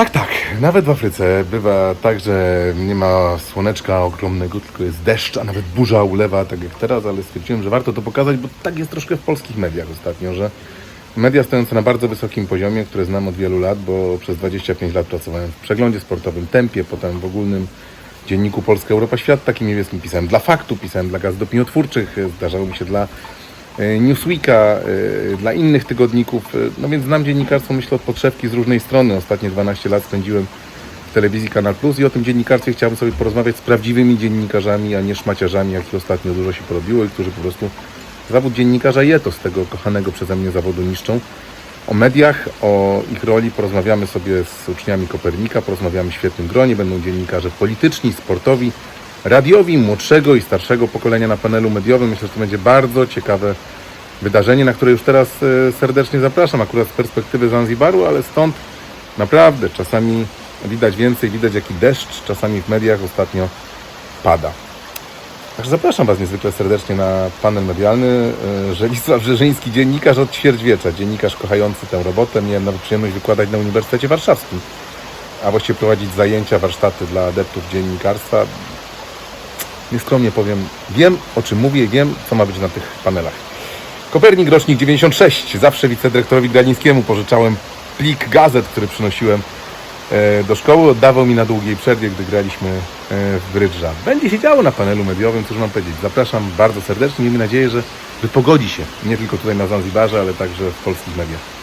Tak, tak. Nawet w Afryce bywa tak, że nie ma słoneczka ogromnego, tylko jest deszcz, a nawet burza ulewa, tak jak teraz, ale stwierdziłem, że warto to pokazać, bo tak jest troszkę w polskich mediach ostatnio, że media stojące na bardzo wysokim poziomie, które znam od wielu lat, bo przez 25 lat pracowałem w przeglądzie sportowym Tempie, potem w ogólnym dzienniku Polska Europa Świat, takim niebieskim pisałem dla faktu, pisałem dla gazet opiniotwórczych, zdarzało mi się dla Newsweeka, e, dla innych tygodników. e, No więc znam dziennikarstwo, myślę, od podszewki z różnej strony. Ostatnie 12 lat spędziłem w telewizji Kanal Plus i o tym dziennikarstwie chciałbym sobie porozmawiać z prawdziwymi dziennikarzami, a nie szmaciarzami, jakich ostatnio dużo się porobiło i którzy po prostu zawód dziennikarza je to z tego kochanego przeze mnie zawodu niszczą. O mediach, o ich roli porozmawiamy sobie z uczniami Kopernika, porozmawiamy w świetnym gronie, będą dziennikarze polityczni, sportowi, radiowi, młodszego i starszego pokolenia na panelu mediowym. Myślę, że to będzie bardzo ciekawe wydarzenie, na które już teraz e, serdecznie zapraszam, akurat z perspektywy Zanzibaru, ale stąd naprawdę czasami widać więcej, widać jaki deszcz czasami w mediach ostatnio pada. Także zapraszam Was niezwykle serdecznie na panel medialny. E, Żelisław Brzeżyński, dziennikarz od ćwierćwiecza, dziennikarz kochający tę robotę. Miałem nawet przyjemność wykładać na Uniwersytecie Warszawskim, a właściwie prowadzić zajęcia, warsztaty dla adeptów dziennikarstwa. Nieskromnie powiem, wiem o czym mówię wiem, co ma być na tych panelach. Kopernik, rocznik 96. Zawsze wicedyrektorowi Galińskiemu pożyczałem plik gazet, który przynosiłem e, do szkoły. Oddawał mi na długiej przerwie, gdy graliśmy e, w brydża. Będzie się działo na panelu mediowym, cóż mam powiedzieć. Zapraszam bardzo serdecznie. Miejmy nadzieję, że wypogodzi się nie tylko tutaj na Zanzibarze, ale także w polskich mediach.